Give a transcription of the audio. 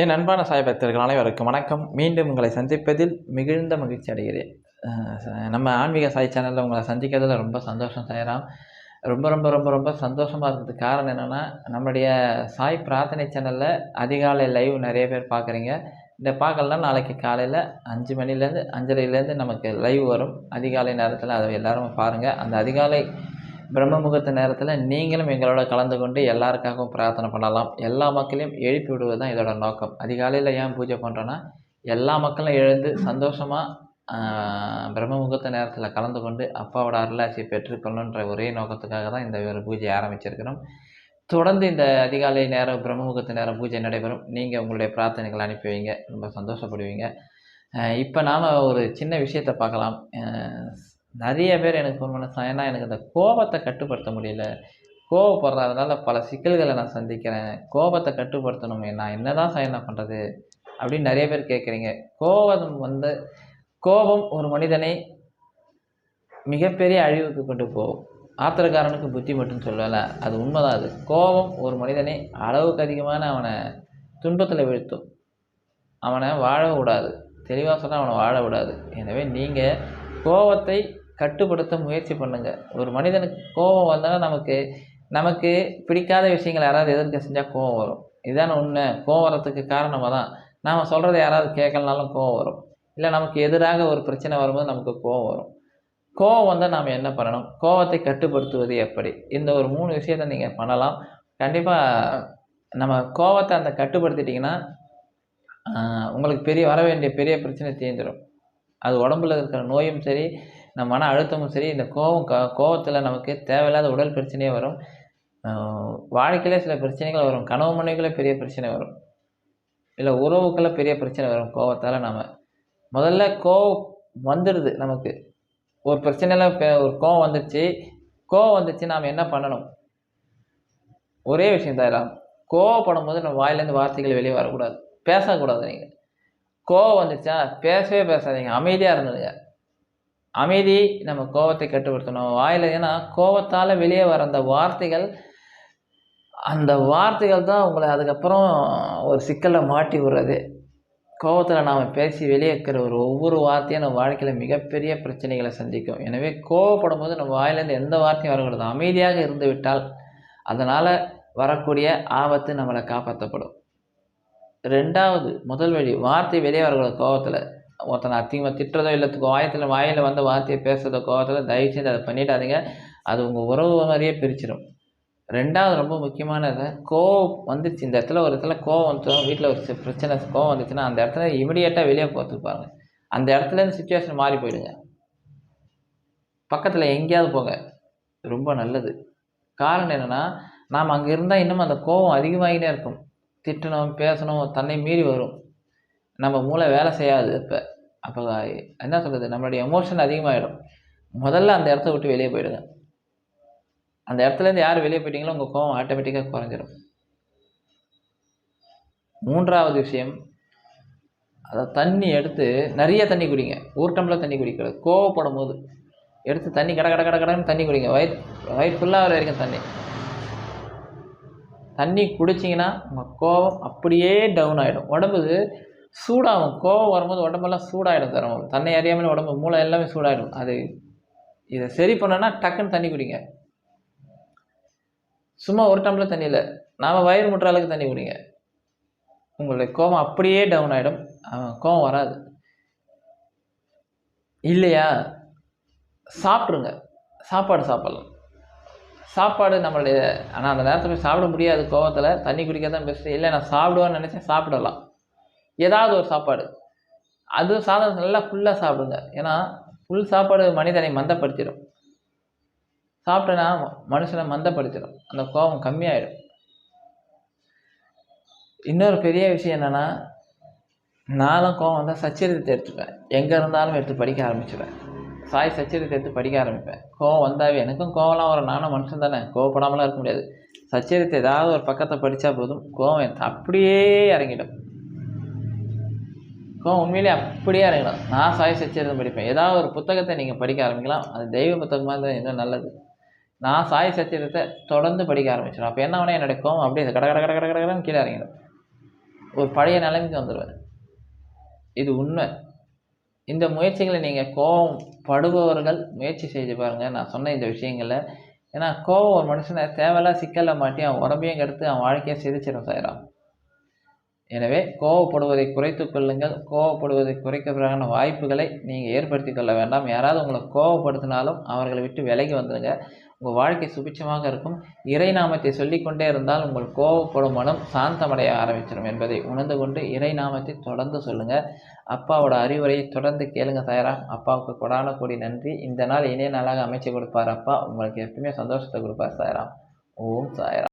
என் அன்பான சாய் பக்தர்கள் அனைவருக்கும் வணக்கம். மீண்டும் உங்களை சந்திப்பதில் மிகுந்த மகிழ்ச்சி அடைகிறேன். நம்ம ஆன்மீக சாய் சேனலில் உங்களை சந்திக்கிறதுல ரொம்ப சந்தோஷம் செய்கிறோம் ரொம்ப ரொம்ப ரொம்ப ரொம்ப சந்தோஷமாக இருக்கிறதுக்கு காரணம் என்னென்னா நம்முடைய சாய் பிரார்த்தனை சேனலில் அதிகாலை லைவ் நிறைய பேர் பார்க்குறீங்க இந்த பார்க்கலாம் நாளைக்கு காலையில் அஞ்சு மணிலேருந்து அஞ்சரைலேருந்து நமக்கு லைவ் வரும். அதிகாலை நேரத்தில் அதை எல்லோரும் பாருங்கள் அந்த அதிகாலை பிரம்ம முகூர்த்த நேரத்தில் நீங்களும் எங்களோட கலந்து கொண்டு எல்லாருக்காகவும் பிரார்த்தனை பண்ணலாம். எல்லா மக்களையும் எழுப்பி விடுவது தான் இதோட நோக்கம். அதிகாலையில் ஏன் பூஜை பண்ணுறோன்னா எல்லா மக்களும் எழுந்து சந்தோஷமாக பிரம்ம முகூர்த்த நேரத்தில் கலந்து கொண்டு அப்பாவோட அருளாட்சியை பெற்றுக்கொள்ளணுன்ற ஒரே நோக்கத்துக்காக தான் இந்த ஒரு பூஜையை ஆரம்பிச்சிருக்கிறோம். தொடர்ந்து இந்த அதிகாலை நேரம் பிரம்ம முகூர்த்த நேரம் பூஜை நடைபெறும். நீங்கள் உங்களுடைய பிரார்த்தனைகளை அனுப்பி வைங்க. ரொம்ப சந்தோஷப்படுவீங்க. இப்போ நாம் ஒரு சின்ன விஷயத்தை பார்க்கலாம். நிறைய பேர் எனக்கு ஃபோன் பண்ண ஏன்னா எனக்கு இந்த கோபத்தை கட்டுப்படுத்த முடியல. கோவப்படுறதுனால பல சிக்கல்களை நான் சந்திக்கிறேன். கோபத்தை கட்டுப்படுத்தணுமே நான் என்ன தான் சாயனா பண்ணுறது அப்படின்னு நிறைய பேர் கேட்குறீங்க கோபம் வந்து கோபம் ஒரு மனிதனை மிகப்பெரிய அழிவுக்கு கொண்டு போகும். ஆத்திரக்காரனுக்கு புத்தி மட்டும் சொல்லல அது உண்மைதான் அது. கோபம் ஒரு மனிதனை அளவுக்கு அதிகமான அவனை துன்பத்தில் வீழ்த்தும். அவனை வாழ விடாது. தெளிவாக சொன்னால் அவனை வாழ விடாது. எனவே நீங்கள் கோபத்தை கட்டுப்படுத்த முயற்சி பண்ணுங்கள் ஒரு மனிதனுக்கு கோபம் வந்தாலும் நமக்கு நமக்கு பிடிக்காத விஷயங்கள் யாராவது எதிர்க்க செஞ்சால் கோபம் வரும். இதான உண்மை. கோவம் வரத்துக்கு காரணமாக தான் நாம் சொல்கிறத யாராவது கேட்கலனாலும் கோவம் வரும். இல்லை நமக்கு எதிராக ஒரு பிரச்சனை வரும்போது நமக்கு கோவம் வரும். கோவம் வந்தால் நாம் என்ன பண்ணணும்? கோவத்தை கட்டுப்படுத்துவது எப்படி? இந்த ஒரு மூணு விஷயத்த நீங்கள் பண்ணலாம். கண்டிப்பாக நம்ம கோவத்தை அந்த கட்டுப்படுத்திட்டிங்கன்னா உங்களுக்கு பெரிய வர வேண்டிய பெரிய பிரச்சனை தீர்ந்துடும் அது உடம்புல இருக்கிற நோயும் சரி நம்ம மன அழுத்தமும் சரி இந்த கோவம் க கோவத்தில் நமக்கு தேவையில்லாத உடல் பிரச்சனையே வரும். வாழ்க்கையிலே சில பிரச்சனைகள் வரும். கனவு மனைவிகளே பெரிய பிரச்சனை வரும். இல்லை உறவுக்குள்ளே பெரிய பிரச்சனை வரும் கோவத்தால் நம்ம முதல்ல கோவம் வந்துடுது நமக்கு. ஒரு பிரச்சனையில் ஒரு கோவம் வந்துடுச்சு கோவம் வந்துச்சு நாம் என்ன பண்ணணும்? ஒரே விஷயம் தான் கோவப்படும் போது நம்ம வாயிலேருந்து வார்த்தைகள் வெளியே வரக்கூடாது. பேசக்கூடாது நீங்கள் கோவம் வந்துச்சா பேசவே பேசாதீங்க. அமைதியாக இருந்ததுங்க அமைதி நம்ம கோவத்தை கட்டுப்படுத்தணும். வாயில் ஏன்னா கோவத்தால் வெளியே வர அந்த வார்த்தைகள் அந்த வார்த்தைகள் தான் உங்களை அதுக்கப்புறம் ஒரு சிக்கலில் மாட்டி விடுறது. கோவத்தில் நாம் பேசி வெளியே இருக்கிற ஒரு ஒவ்வொரு வார்த்தையும் நம்ம வாழ்க்கையில் மிகப்பெரிய பிரச்சனைகளை சந்திக்கும். எனவே கோவப்படும் போது நம்ம வாயிலேருந்து எந்த வார்த்தையும் வரக்கூடாது அமைதியாக இருந்து விட்டால் அதனால் வரக்கூடிய ஆபத்து நம்மளை காப்பாற்றப்படும் ரெண்டாவது முதல் வழி வார்த்தை வெளியே வரக்கூடாது கோவத்தில் ஒருத்தனை அதிகமாக திட்டுறதோ இல்லை. வாயத்தில் வாயில் வந்த வார்த்தையை பேசுறதோ கோவத்தில் தயவு செஞ்சு அதை பண்ணிடாதீங்க. அது உங்கள் உறவு மாதிரியே பிரிச்சிடும் ரெண்டாவது ரொம்ப முக்கியமானது கோவம் வந்துச்சு இந்த இடத்துல ஒரு இடத்துல கோவம் வந்துடும் வீட்டில் ஒரு பிரச்சனை கோவம் வந்துச்சுன்னா அந்த இடத்துல இமிடியேட்டாக வெளியே போகிறதுக்கு பாருங்க. அந்த இடத்துலேருந்து சுச்சுவேஷன் மாறி போயிடுங்க. பக்கத்தில் எங்கேயாவது போங்க. ரொம்ப நல்லது. காரணம் என்னென்னா நாம் அங்கே இருந்தால் இன்னும் அந்த கோவம் அதிகமாகினே இருக்கும். திட்டணும் பேசணும் தன்னை மீறி வரும். நம்ம மூளை வேலை செய்யாது இப்போ. அப்போ என்ன சொல்கிறது நம்மளுடைய எமோஷன் அதிகமாகிடும் முதல்ல அந்த இடத்த விட்டு வெளியே போயிடுங்க. அந்த இடத்துலேருந்து யார் வெளியே போயிட்டீங்களோ உங்கள் கோவம் ஆட்டோமேட்டிக்காக குறைஞ்சிரும். மூன்றாவது விஷயம் அதை தண்ணி எடுத்து நிறைய தண்ணி குடிங்க. ஒரு டம்ளர் தண்ணி குடிக்கிறது. கோவப்படும் போது எடுத்து தண்ணி கட கட கட கடன்னு தண்ணி குடிங்க. வயிறு வயிறு ஃபுல்லாக வர வரைக்கும் தண்ணி. தண்ணி குடிச்சிங்கன்னா உங்கள் கோவம் அப்படியே டவுன் ஆகிடும் உடம்பு சூடாகும். கோவம் வரும்போது உடம்பெல்லாம் சூடாகிடும் தரும் தன்னை அறியாமல் உடம்பு மூளை எல்லாமே சூடாகிடும் அது இதை சரி பண்ணனா டக்குன்னு தண்ணி குடிங்க. சும்மா ஒரு டம்ளர் தண்ணி இல்லை. நாம் வயிறு முட்டுற அளவுக்கு தண்ணி குடிங்க. உங்களுடைய கோபம் அப்படியே டவுன் ஆகிடும் கோபம் வராது. இல்லையா? சாப்பிட்ருங்க சாப்பாடு சாப்பிட்லாம். சாப்பாடு நம்மளுடைய ஆனால் அந்த நேரத்தில் போய் சாப்பிட முடியாது கோவத்தில். தண்ணி குடிக்க தான் பெஸ்ட்டு இல்லை நான் சாப்பிடுவேன்னு நினச்சேன் சாப்பிடலாம். ஏதாவது ஒரு சாப்பாடு. அது சாதம் நல்லா ஃபுல்லாக சாப்பிடுங்க. ஏன்னா ஃபுல் சாப்பாடு மனிதனை மந்தப்படுத்திடும். சாப்பிட்டேன்னா மனுஷனை மந்தப்படுத்திடும். அந்த கோபம் கம்மியாயிடும். இன்னொரு பெரிய விஷயம் என்னென்னா நானும் கோவம் வந்தால் சச்சரித்தத்தை எடுத்துப்பேன். எங்கே இருந்தாலும் எடுத்து படிக்க ஆரம்பிச்சிடுவேன் சாய் சச்சரித்தை எடுத்து படிக்க ஆரம்பிப்பேன். கோவம் வந்தாவே எனக்கும் கோவம்லாம் வரும். நானும் மனுஷன் தானே. கோவப்படாமலாம் இருக்க முடியாது. சச்சரித்தை ஏதாவது ஒரு பக்கத்தை படித்தா போதும். கோவம் அப்படியே இறங்கிடும். கோவம் உண்மையிலே அப்படியே இறங்கலாம் நான் சாய சச்சரிதம் படிப்பேன். ஏதாவது ஒரு புத்தகத்தை நீங்கள் படிக்க ஆரம்பிக்கலாம். அது தெய்வ புத்தகமாக இருந்தால் இன்னும் நல்லது. நான் சாய் சச்சரிதத்தை தொடர்ந்து படிக்க ஆரம்பிச்சிடும் அப்போ என்ன உடனே நடக்கும் கோவம் அப்படியே கட கட கட கட கடன்னு கீழே இறங்கிடும். ஒரு பழைய நிலைமைக்கு வந்துடுவார் இது உண்மை. இந்த முயற்சிகளை நீங்கள் கோபம் படுபவர்கள் முயற்சி செய்து பாருங்கள் நான் சொன்ன இந்த விஷயங்களில் ஏன்னா கோபம் ஒரு மனுஷனை தேவையில்லா சிக்கலை மாட்டி அவன் உடம்பையும் கெடுத்து அவன் வாழ்க்கையை சிதைச்சிடும் சாயிரான் எனவே கோவப்படுவதை குறைத்து கொள்ளுங்கள். கோவப்படுவதை குறைக்கிறதுக்கான வாய்ப்புகளை நீங்கள் ஏற்படுத்தி கொள்ள வேண்டாம். யாராவது உங்களை கோவப்படுத்தினாலும் அவர்களை விட்டு விலகி வந்துடுங்க உங்கள் வாழ்க்கை சுபிட்சமாக இருக்கும். இறைநாமத்தை சொல்லிக்கொண்டே இருந்தால் உங்கள் கோவப்படும் மனம் சாந்தமடைய ஆரம்பிச்சிடும் என்பதை உணர்ந்து கொண்டு இறைநாமத்தை தொடர்ந்து சொல்லுங்கள் அப்பாவோட அறிவுரையை தொடர்ந்து கேளுங்க தயாரா அப்பாவுக்கு கொடான கூடி நன்றி. இந்த நாள் இணைய நாளாக அமைச்சு கொடுப்பார் அப்பா. உங்களுக்கு எப்பவுமே சந்தோஷத்தை கொடுப்பார் சாயராம் ஓம் சாயராம்